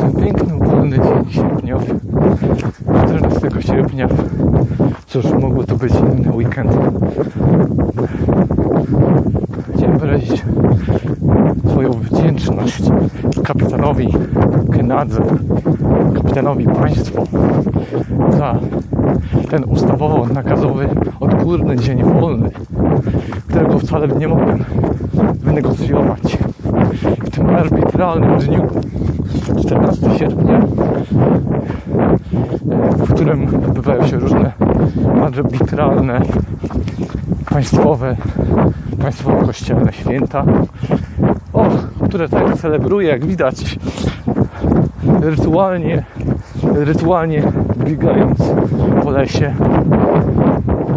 Ten piękny, upalny dzień sierpniowy, 14 sierpnia. Cóż, mogło to być inny weekend. Chciałem wyrazić swoją wdzięczność kapitanowi Kenadze, kapitanowi państwo za ten ustawowo nakazowy odgórny dzień wolny, którego wcale nie mogłem wynegocjować. W tym arbitralnym dniu 14 sierpnia, w którym odbywają się różne arbitralne państwowe, państwowo-kościelne święta, o, które tak celebruję, jak widać, rytualnie, rytualnie biegając po lesie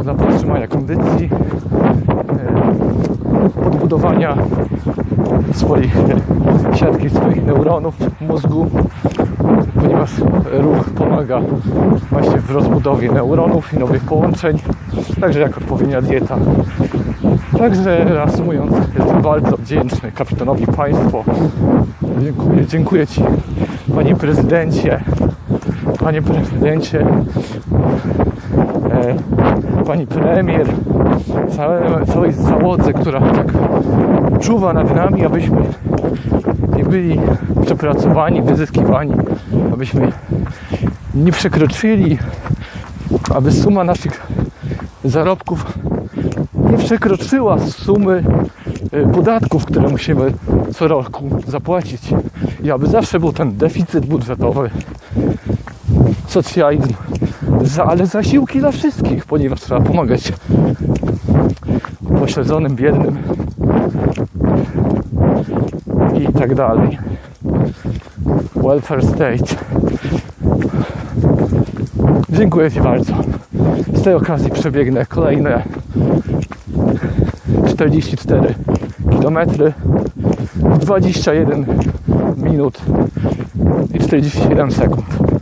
dla podtrzymania kondycji, podbudowania swoich siatki swoich neuronów mózgu, ponieważ ruch pomaga właśnie w rozbudowie neuronów i nowych połączeń, także jak odpowiednia dieta. Także reasumując, jestem bardzo wdzięczny kapitanowi państwo. Dziękuję, dziękuję Ci, Panie Prezydencie, Panie Prezydencie, e, Pani Premier, całe, całej załodze, która tak czuwa nad nami, abyśmy nie byli przepracowani, wyzyskiwani, abyśmy nie przekroczyli, aby suma naszych zarobków nie przekroczyła sumy e, podatków, które musimy co roku zapłacić. I aby zawsze był ten deficyt budżetowy, socjalizm, za, ale zasiłki dla wszystkich, ponieważ trzeba pomagać pośledzonym, biednym i tak dalej. Welfare state. Dziękuję Ci bardzo. Z tej okazji przebiegnę kolejne 44 km 21 minut i 47 sekund.